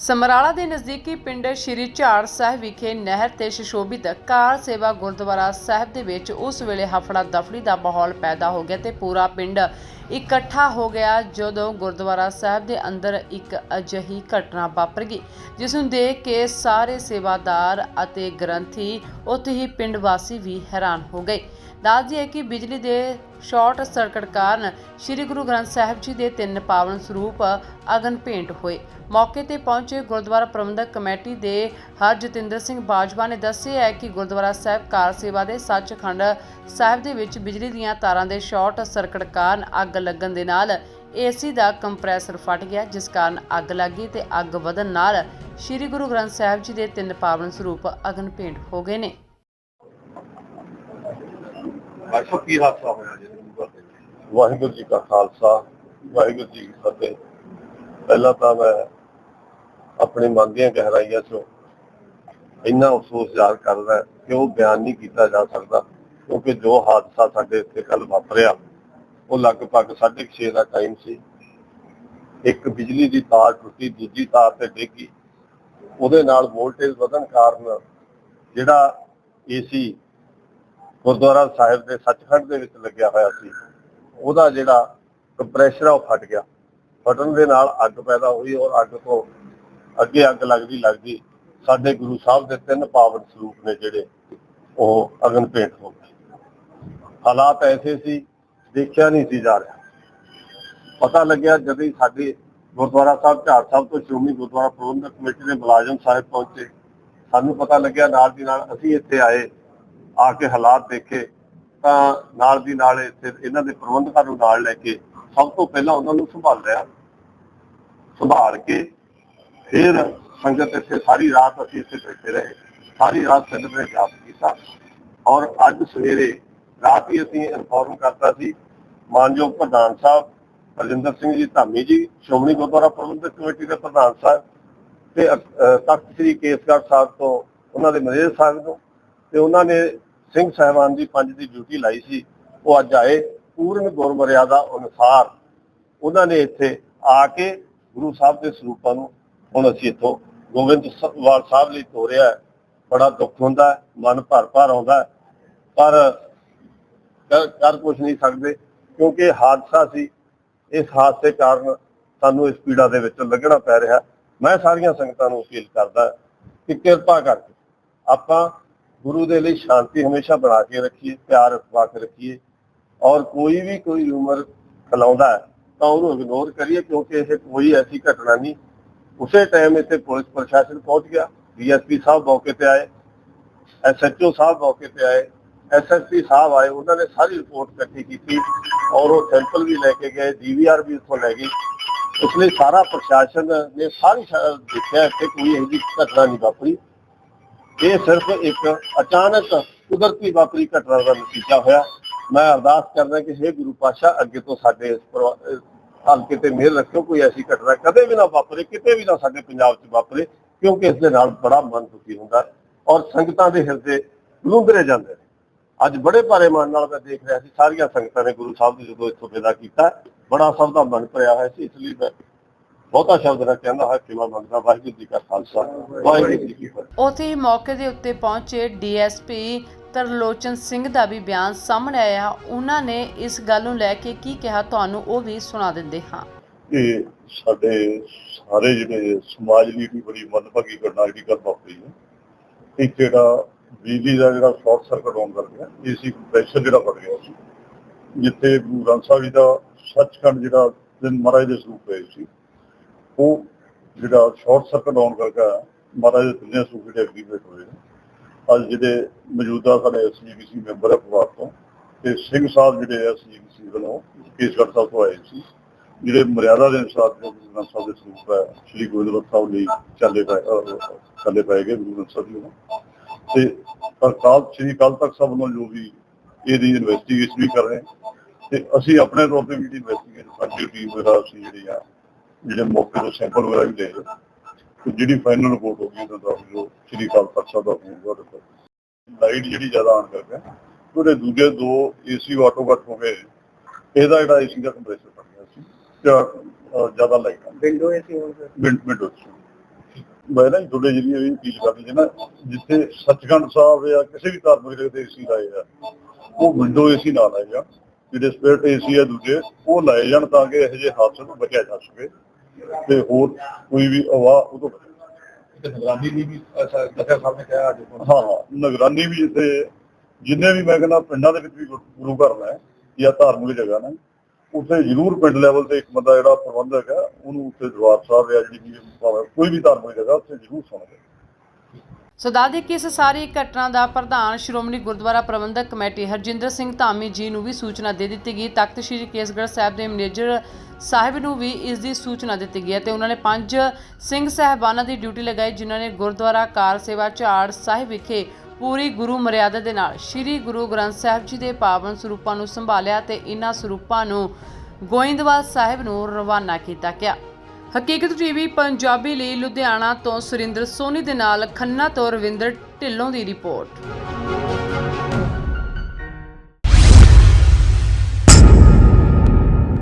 ਸਮਰਾਲਾ ਦੇ ਨਜ਼ਦੀਕੀ ਪਿੰਡ ਸ਼੍ਰੀ ਝਾੜ ਸਾਹਿਬ ਵਿਖੇ ਨਹਿਰ ਤੇ ਸ਼ਿਸ਼ੋਭਿਤ ਕਾਰ ਸੇਵਾ ਗੁਰਦੁਆਰਾ ਸਾਹਿਬ ਦੇ ਵਿੱਚ ਉਸ ਵੇਲੇ ਹਫੜਾ ਦਫੜੀ ਦਾ ਮਾਹੌਲ ਪੈਦਾ ਹੋ ਗਿਆ ਤੇ ਪੂਰਾ ਪਿੰਡ ਇਕੱਠਾ ਹੋ ਗਿਆ ਜਦੋਂ ਗੁਰਦੁਆਰਾ ਸਾਹਿਬ ਦੇ ਅੰਦਰ ਇੱਕ ਅਜਿਹੀ ਘਟਨਾ ਵਾਪਰ ਗਈ, ਜਿਸ ਨੂੰ ਦੇਖ ਕੇ ਸਾਰੇ ਸੇਵਾਦਾਰ ਅਤੇ ਗ੍ਰੰਥੀ ਉੱਥੇ ਹੀ ਪਿੰਡ ਵਾਸੀ ਵੀ ਹੈਰਾਨ ਹੋ ਗਏ। ਦੱਸ ਦਈਏ ਕਿ ਬਿਜਲੀ ਦੇ ਸ਼ਾਰਟ ਸਰਕਟ ਕਾਰਨ ਸ੍ਰੀ ਗੁਰੂ ਗ੍ਰੰਥ ਸਾਹਿਬ ਜੀ ਦੇ ਤਿੰਨ ਪਾਵਨ ਸਰੂਪ ਅਗਨ ਭੇਂਟ ਹੋਏ। ਮੌਕੇ ਤੇ ਪਹੁੰਚੇ ਗੁਰਦੁਆਰਾ ਪ੍ਰਬੰਧਕ ਕਮੇਟੀ ਦੇ ਹਰਜਤਿੰਦਰ ਸਿੰਘ ਬਾਜਵਾ ਨੇ ਦੱਸਿਆ ਹੈ ਕਿ ਗੁਰਦੁਆਰਾ ਸਾਹਿਬ ਕਾਰ ਸੇਵਾ ਦੇ ਸੱਚਖੰਡ ਸਾਹਿਬ ਦੇ ਵਿੱਚ ਬਿਜਲੀ ਦੀਆਂ ਤਾਰਾਂ ਦੇ ਸ਼ਾਰਟ ਸਰਕਟ ਕਾਰਨ ਅੱਗ ਲੱਗਣ ਦੇ ਨਾਲ ਏਸੀ ਦਾ ਕੰਪਰੈਸਰ ਫਟ ਗਿਆ ਜਿਸ ਕਾਰਨ ਅੱਗ ਲੱਗੀ ਤੇ ਅੱਗ ਵਧਣ ਨਾਲ ਸ੍ਰੀ ਗੁਰੂ ਗ੍ਰੰਥ ਸਾਹਿਬ ਜੀ ਦੇ ਤਿੰਨ ਪਾਵਨ ਸਰੂਪ ਅਗਨ ਭੇਂਟ ਹੋ ਗਏ ਨੇ। ਵਾਹਿਗੁਰੂ ਜੀ ਕਾ ਖਾਲਸਾ ਵਾਹਿਗੁਰੂ ਜੀ ਕੀ ਫਤਿਹ। ਪਹਿਲਾਂ ਤਾਂ ਮੈਂ ਆਪਣੇ ਮਨ ਦੀਆਂ ਗਹਿਰਾਈਆਂ ਚੋਂ ਇੰਨਾ ਅਫਸੋਸ ਜ਼ਾਹਰ ਕਰਦਾ ਕਿ ਉਹ ਬਿਆਨ ਨਹੀਂ ਕੀਤਾ ਜਾ ਸਕਦਾ ਕਿਉਂਕਿ ਜੋ ਹਾਦਸਾ ਸਾਡੇ ਇੱਥੇ ਕੱਲ ਵਾਪਰਿਆ ਉਹ ਲਗਭਗ 6:30 ਦਾ ਟਾਈਮ ਸੀ। ਇੱਕ ਬਿਜਲੀ ਦੀ ਤਾਰ ਟੁੱਟੀ, ਦੂਜੀ ਤਾਰ ਤੇ ਡਿੱਗੀ। ਉਹਦੇ ਨਾਲ ਵੋਲਟੇਜ ਵਧਣ ਕਾਰਨ ਜਿਹੜਾ ਏਸੀ ਗੁਰਦੁਆਰਾ ਸਾਹਿਬ ਦੇ ਸੱਚਖੰਡ ਦੇ ਵਿੱਚ ਲੱਗਿਆ ਹੋਇਆ ਸੀ, ਉਹਦਾ ਜਿਹੜਾ ਕੰਪਰੈਸ਼ਰ ਆ ਉਹ ਫਟ ਗਿਆ। ਫਟਣ ਦੇ ਨਾਲ ਅੱਗ ਪੈਦਾ ਹੋਈ ਔਰ ਅੱਗ ਤੋਂ ਅੱਗੇ ਅੱਗ ਲੱਗਦੀ ਲੱਗਦੀ ਸਾਡੇ ਗੁਰੂ ਸਾਹਿਬ ਦੇ ਤਿੰਨ ਪਾਵਨ ਸਰੂਪ ਨੇ ਜਿਹੜੇ ਉਹ ਅਗਨ ਭੇਟ ਹੋ ਗਏ। ਹਾਲਾਤ ਐਸੇ ਸੀ ਦੇਖਿਆ ਨਹੀਂ ਸੀ ਜਾ ਰਿਹਾ। ਪਤਾ ਲੱਗਿਆ ਜਦੋਂ ਹੀ ਸਾਡੇ ਗੁਰਦੁਆਰਾ ਸਾਹਿਬ, ਝਾੜ ਸਾਹਿਬ ਤੋਂ ਸ਼੍ਰੋਮਣੀ ਗੁਰਦੁਆਰਾ ਪ੍ਰਬੰਧਕ ਕਮੇਟੀ ਦੇ ਮੁਲਾਜ਼ਮ ਸਾਹਿਬ ਪਹੁੰਚੇ। ਸਾਨੂੰ ਪਤਾ ਲੱਗਿਆ ਨਾਲ ਦੀ ਨਾਲ ਅਸੀਂ ਇੱਥੇ ਆਏ, ਆ ਕੇ ਹਾਲਾਤ ਦੇਖੇ। ਤਾਂ ਨਾਲ ਦੀ ਨਾਲ ਇੱਥੇ ਇਹਨਾਂ ਦੇ ਪ੍ਰਬੰਧਕਾਂ ਨੂੰ ਨਾਲ ਲੈ ਕੇ ਸਭ ਤੋਂ ਪਹਿਲਾਂ ਉਹਨਾਂ ਨੂੰ ਸੰਭਾਲ ਲਿਆ। ਸੰਭਾਲ ਕੇ ਫਿਰ ਸੰਗਤ ਇੱਥੇ ਸਾਰੀ ਰਾਤ ਅਸੀਂ ਇੱਥੇ ਬੈਠੇ ਰਹੇ। ਸਾਰੀ ਰਾਤ ਸੰਗਤ ਨੇ ਜਾਪ ਕੀਤਾ। ਔਰ ਅੱਜ ਸਵੇਰੇ ਰਾਤ ਹੀ ਅਸੀਂ ਇਨਫੋਰਮ ਕਰਤਾ ਸੀ ਮਾਨਯੋਗ ਪ੍ਰਧਾਨ ਸਾਹਿਬ ਰਜਿੰਦਰ ਸਿੰਘ ਜੀ, ਧਾਮੀ ਜੀ, ਸ਼੍ਰੋਮਣੀ ਗੁਰਦੁਆਰਾ ਪ੍ਰਬੰਧਕ ਕਮੇਟੀ ਦੇ ਪ੍ਰਧਾਨ ਸਾਹਿਬ ਤੇ ਤਖਤ ਸ੍ਰੀ ਕੇਸਗੜ੍ਹ ਸਾਹਿਬ ਤੋਂ ਉਹਨਾਂ ਦੇ ਮੈਨੇਜਰ ਸਾਹਿਬ ਨੂੰ ਤੇ ਉਹਨਾਂ ਨੇ ਸਿੰਘ ਸਾਹਿਬਾਨ ਦੀ ਪੰਜ ਦੀ ਡਿਊਟੀ ਲਾਈ ਸੀ। ਉਹ ਅੱਜ ਆਏ ਪੂਰਨ ਗੁਰਮਰਿਆਦਾ ਅਨੁਸਾਰ। ਉਹਨਾਂ ਨੇ ਇੱਥੇ ਆ ਕੇ ਗੁਰੂ ਸਾਹਿਬ ਦੇ ਸਰੂਪਾਂ ਨੂੰ ਹੁਣ ਅਸੀਂ ਇੱਥੋਂ ਗੋਬਿੰਦਵਾਲ ਸਾਹਿਬ ਲਈ ਤੋਰਿਆ ਬੜਾ ਦੁੱਖ ਹੁੰਦਾ ਮਨ ਭਰ ਭਰ ਆਉਂਦਾ ਪਰ ਕਰ ਕਰ ਕੁਝ ਨਹੀਂ ਸਕਦੇ। ਕਿਉਂਕਿ ਇਹ ਹਾਦਸਾ ਸੀ, ਇਸ ਹਾਦਸੇ ਕਾਰਨ ਸਾਨੂੰ ਇਸ ਪੀੜਾ ਦੇ ਵਿੱਚ ਲੱਗਣਾ ਪੈ ਰਿਹਾ। ਮੈਂ ਸਾਰੀਆਂ ਸੰਗਤਾਂ ਨੂੰ ਅਪੀਲ ਕਰਦਾ ਕਿ ਕਿਰਪਾ ਕਰਕੇ ਆਪਾਂ ਗੁਰੂ ਦੇ ਲਈ ਸ਼ਾਂਤੀ ਹਮੇਸ਼ਾ ਬਣਾ ਕੇ ਰੱਖੀਏ, ਪਿਆਰ ਅਖਵਾ ਕੇ ਰੱਖੀਏ। ਔਰ ਕੋਈ ਵੀ ਕੋਈ ਰੂਮਰ ਫੈਲਾਉਂਦਾ ਹੈ ਤਾਂ ਉਹਨੂੰ ਇਗਨੋਰ ਕਰੀਏ ਕਿਉਂਕਿ ਇਹ ਕੋਈ ਐਸੀ ਘਟਨਾ ਨਹੀਂ। ਉਸੇ ਟਾਈਮ ਇੱਥੇ ਪੁਲਿਸ ਪ੍ਰਸ਼ਾਸਨ ਪਹੁੰਚ ਗਿਆ, ਡੀਐਸਪੀ ਸਾਹਿਬ ਮੌਕੇ ਤੇ ਆਏ, ਐਸਐਚਓ ਸਾਹਿਬ ਮੌਕੇ ਤੇ ਆਏ। ਐਸਐਸਪੀ ਸਾਹਿਬ ਆਏ, ਉਹਨਾਂ ਨੇ ਸਾਰੀ ਰਿਪੋਰਟ ਇਕੱਠੀ ਕੀਤੀ ਔਰ ਉਹ ਸੈਂਪਲ ਵੀ ਲੈ ਕੇ ਗਏ ਡੀਵੀਆਰ ਵੀ ਉੱਥੋਂ ਲੈ ਗਈ। ਇਸ ਲਈ ਸਾਰਾ ਪ੍ਰਸ਼ਾਸਨ ਨੇ ਸਾਰੀ ਦੇਖਿਆ ਕਿ ਕੋਈ ਇਹੋ ਜਿਹੀ ਘਟਨਾ ਨਹੀਂ ਵਾਪਰੀ। ਇਹ ਸਿਰਫ ਇੱਕ ਅਚਾਨਕ ਕੁਦਰਤੀ ਵਾਪਰੀ ਘਟਨਾ ਦਾ ਨਤੀਜਾ ਹੋਇਆ। ਮੈਂ ਅਰਦਾਸ ਕਰਦਾ ਕਿ हे ਗੁਰੂ ਪਾਸ਼ਾ ਅੱਗੇ ਤੋਂ ਸਾਡੇ ਇਸ ਪਰਿਵਾ- ਹਲਕੇ ਤੇ ਮਿਹਰ ਰੱਖਿਓ, ਕੋਈ ਐਸੀ ਘਟਨਾ ਕਦੇ ਵੀ ਨਾ ਵਾਪਰੇ, ਕਿਤੇ ਵੀ ਨਾ ਸਾਡੇ ਪੰਜਾਬ 'ਚ ਵਾਪਰੇ, ਕਿਉਂਕਿ ਇਸ ਦੇ ਨਾਲ ਬੜਾ ਮਨ ਦੁਖੀ ਹੁੰਦਾ ਔਰ ਸੰਗਤਾਂ ਦੇ ਹਿਰਦੇ ਲੁੰਦਰੇ ਜਾਂਦੇ ਨੇ। ਅੱਜ ਬੜੇ ਭਾਰੇ ਮਨ ਨਾਲ ਮੈਂ ਦੇਖ ਰਿਹਾ ਸੀ ਸਾਰੀਆਂ ਸੰਗਤਾਂ ਨੇ ਗੁਰੂ ਸਾਹਿਬ ਦੀ ਜਦੋਂ ਇੱਥੋਂ ਵਿਦਾ ਕੀਤਾ ਬੜਾ ਸਭ ਦਾ ਮਨ ਭਰਿਆ ਹੋਇਆ ਸੀ ਇਸ ਲਈ ਮੈਂ ਬਹੁਤਾ ਸ਼ਬਦ ਨਾ ਕਹਿੰਦਾ ਹਾਂ ਕਿ ਮੈਂ ਮੰਗਦਾ ਵਾਹਿਗੁਰੂ ਜੀ ਕਾ ਖਾਲਸਾ ਵਾਹਿਗੁਰੂ ਜੀ ਕੀ ਫਤਿਹ। ਉੱਥੇ ਮੌਕੇ ਦੇ ਉੱਤੇ ਪਹੁੰਚੇ ਡੀਐਸਪੀ ਤਰਲੋਚਨ ਸਿੰਘ ਦਾ ਵੀ ਬਿਆਨ ਸਾਹਮਣੇ ਆਇਆ। ਉਹਨਾਂ ਨੇ ਇਸ ਗੱਲ ਨੂੰ ਲੈ ਕੇ ਕੀ ਕਿਹਾ ਤੁਹਾਨੂੰ ਉਹ ਵੀ ਸੁਣਾ ਦਿੰਦੇ ਹਾਂ। ਇਹ ਸਾਡੇ ਸਾਰੇ ਜਿਹੜੇ ਸਮਾਜ ਲਈ ਵੀ ਬੜੀ ਮੰਦਭਾਗੀ ਘਟਨਾ ਜਿਹੜੀ ਗੱਲ ਵਾਪਰੀ ਹੈ ਇੱਕ ਜਿਹੜਾ ਬਿਜਲੀ ਦਾ ਜਿਹੜਾ ਸ਼ਾਰਟ ਸਰਕਟ ਹੋਣ ਕਰ ਏਸੀ ਕੰਪਰੈਸ਼ਰ ਜਿਹੜਾ ਫਟ ਗਿਆ ਸੀ, ਜਿੱਥੇ ਗੁਰੂ ਸਾਹਿਬ ਜੀ ਦਾ ਸੱਚਖੰਡ ਜਿਹੜਾ ਦਿਨ ਮਹਾਰਾਜ ਦੇ ਸਰੂਪ ਹੋਏ ਸੀ, ਉਹ ਜਿਹੜਾ ਸ਼ਾਰਟ ਸਰਕਟ ਹੋਣ ਕਰਕੇ ਮਹਾਰਾਜ ਦੇ ਤਿੰਨੇ ਸਰੂਪ ਜਿਹੜੇ ਐਕਟੀਵੇਟ ਹੋਏ ਅੱਜ ਜਿਹੜੇ ਮੌਜੂਦਾ ਸਾਡੇ ਐਸਜੀਪੀਸੀ ਮੈਂਬਰ ਹੈ ਪਰਿਵਾਰ ਤੋਂ, ਤੇ ਸਿੰਘ ਸਾਹਿਬ ਜਿਹੜੇ ਐਸਜੀਪੀਸੀ ਵੱਲੋਂ ਕੇਸਗੜ੍ਹ ਸਾਹਿਬ ਤੋਂ ਆਏ ਸੀ, ਜਿਹੜੇ ਮਰਿਆਦਾ ਦੇ ਅਨੁਸਾਰ ਜੋ ਗੁਰੂ ਗ੍ਰੰਥ ਸਾਹਿਬ ਦੇ ਸਰੂਪ ਹੈ ਸ੍ਰੀ ਗੋਬਿੰਦ ਸਾਹਿਬ ਲਈ ਚੱਲੇ ਪਏ ਚੱਲੇ ਪਏ ਗੁਰੂ ਗ੍ਰੰਥ ਸਾਹਿਬ ਜੀ ਨੂੰ ਤੇ ਅਕਾਲ ਸ੍ਰੀ ਅਕਾਲ ਤਖਤ ਸਾਹਿਬ ਵੱਲੋਂ ਜੋ ਵੀ ਇਹਦੀ ਇਨਵੈਸਟੀਗੇਸ਼ਨ ਵੀ ਕਰ ਰਹੇ ਹਾਂ। ਤੇ ਅਸੀਂ ਆਪਣੇ ਤੌਰ ਤੇ ਵੀ ਇਨਵੈਸਟੀਗੇਸ਼ਨ ਸਾਡੀ ਟੀਮ ਵਗੈਰਾ ਜਿਹੜੀ ਆ ਜਿਹੜੇ ਮੌਕੇ ਤੋਂ ਸੈਂਪਲ ਵਗੈਰਾ ਵੀ ਰਹੇ ਤੇ ਜਿਹੜੀ ਫਾਈਨਲ ਰਿਪੋਰਟ ਹੋਗੀ ਉਹਦਾ ਦੱਸ ਜੋ ਸ੍ਰੀ ਅਕਾਲ ਤਖਤ ਸਾਹਿਬ ਦਾ ਹੋਊਗਾ ਰਿਪੋਰਟ ਲਾਈਟ ਜਿਹੜੀ ਜ਼ਿਆਦਾ ਆਨ ਕਰਕੇ ਉਹਦੇ ਦੂਜੇ ਦੋ ਏਸੀ ਆਟੋ ਕੱਟ ਹੋ ਗਏ। ਇਹਦਾ ਜਿਹੜਾ ਏਸੀ ਦਾ ਕੰਪਰੈਸਰ ਫਟ ਗਿਆ ਸੀ ਜ਼ਿਆਦਾ ਲਾਈਟ ਵਿੰਡੋ ਏਸੀ ਹੋਣ ਮਿੰਟ ਮਿੰਟ ਵਿੱਚ ਮੈਂ ਨਾ ਜੀ ਤੁਹਾਡੇ ਜਿਹੜੀ ਇਹ ਅਪੀਲ ਕਰਨੀ ਹੈ ਨਾ ਜਿੱਥੇ ਸੱਚਖੰਡ ਸਾਹਿਬ ਜਾਂ ਕਿਸੇ ਵੀ ਧਾਰਮਿਕ ਜਗ੍ਹਾ ਤੇ ਏਸੀ ਲਾਏ ਆ ਉਹ ਵਿੰਡੋ ਏਸੀ ਨਾ ਲਾਏ ਜਾਣ ਜਿਹੜੇ ਸਪੇਅਰ ਏਸੀ ਆ ਦੂਜੇ ਉਹ ਲਾਏ ਜਾਣ ਤਾਂ ਕਿ ਇਹੋ ਜਿਹੇ ਹਾਦਸੇ ਤੋਂ ਬਚਿਆ ਜਾ ਸਕੇ ਤੇ ਹੋਰ ਕੋਈ ਵੀ ਆਵਾਜ਼ ਉਹ ਤੋਂ ਨਿਗਰਾਨੀ ਦੀ ਵੀ ਅੱਛਾ ਦੱਸਿਆ ਸਾਹਿਬ ਨੇ ਕਿਹਾ ਅੱਜ ਹਾਂ ਹਾਂ ਨਿਗਰਾਨੀ ਵੀ ਇੱਥੇ ਜਿੰਨੇ ਵੀ ਮੈਂ ਕਹਿੰਦਾ ਪਿੰਡਾਂ ਦੇ ਵਿੱਚ ਵੀ ਗੁਰੂ ਘਰ ਨੇ ਜਾਂ ਧਾਰਮਿਕ ਜਗ੍ਹਾ ਨੇ ਉੱਥੇ ਜ਼ਰੂਰ ਪਿੰਡ ਲੈਵਲ ਤੇ ਇੱਕ ਬੰਦਾ ਜਿਹੜਾ ਪ੍ਰਬੰਧਕ ਹੈ ਉਹਨੂੰ ਉੱਥੇ ਦਰਬਾਰ ਸਾਹਿਬ ਜਾਂ ਜਿਹੜੀ ਭਾਵੇਂ ਕੋਈ ਵੀ ਧਾਰਮਿਕ ਜਗ੍ਹਾ ਉੱਥੇ ਜ਼ਰੂਰ ਸੁਣਦੇ। ਸੋ ਦੱਸ ਕਿ ਇਸ ਸਾਰੀ ਘਟਨਾ ਦਾ ਪ੍ਰਧਾਨ ਸ਼੍ਰੋਮਣੀ ਗੁਰਦੁਆਰਾ ਪ੍ਰਬੰਧਕ ਕਮੇਟੀ ਹਰਜਿੰਦਰ ਸਿੰਘ ਧਾਮੀ ਜੀ ਨੂੰ ਵੀ ਸੂਚਨਾ ਦੇ ਦਿੱਤੀ ਗਈ। ਤਖਤ ਸ੍ਰੀ ਕੇਸਗੜ੍ਹ ਸਾਹਿਬ ਦੇ ਮੈਨੇਜਰ ਸਾਹਿਬ ਨੂੰ ਵੀ ਇਸ ਦੀ ਸੂਚਨਾ ਦਿੱਤੀ ਗਈ ਹੈ ਤੇ ਉਹਨਾਂ ਨੇ ਪੰਜ ਸਿੰਘ ਸਹਿਬਾਨਾਂ ਦੀ ਡਿਊਟੀ ਲਗਾਈ, ਜਿਨ੍ਹਾਂ ਨੇ ਗੁਰਦੁਆਰਾ ਕਾਰ ਸੇਵਾ ਝਾੜ ਸਾਹਿਬ ਵਿਖੇ ਪੂਰੀ ਗੁਰੂ ਮਰਿਆਦਾ ਦੇ ਨਾਲ ਸ੍ਰੀ ਗੁਰੂ ਗ੍ਰੰਥ ਸਾਹਿਬ ਜੀ ਦੇ ਪਾਵਨ ਸਰੂਪਾਂ ਨੂੰ ਸੰਭਾਲਿਆ ਤੇ ਇਹਨਾਂ ਸਰੂਪਾਂ ਨੂੰ ਗੋਇੰਦਵਾਲ ਸਾਹਿਬ ਨੂੰ ਰਵਾਨਾ ਕੀਤਾ ਗਿਆ। ਹਕੀਕਤ ਟੀਵੀ ਪੰਜਾਬੀ ਲਈ ਲੁਧਿਆਣਾ ਤੋਂ ਸੁਰਿੰਦਰ ਸੋਨੀ ਦੇ ਨਾਲ ਖੰਨਾ ਤੋਂ ਰਵਿੰਦਰ ਢਿੱਲੋਂ ਦੀ ਰਿਪੋਰਟ।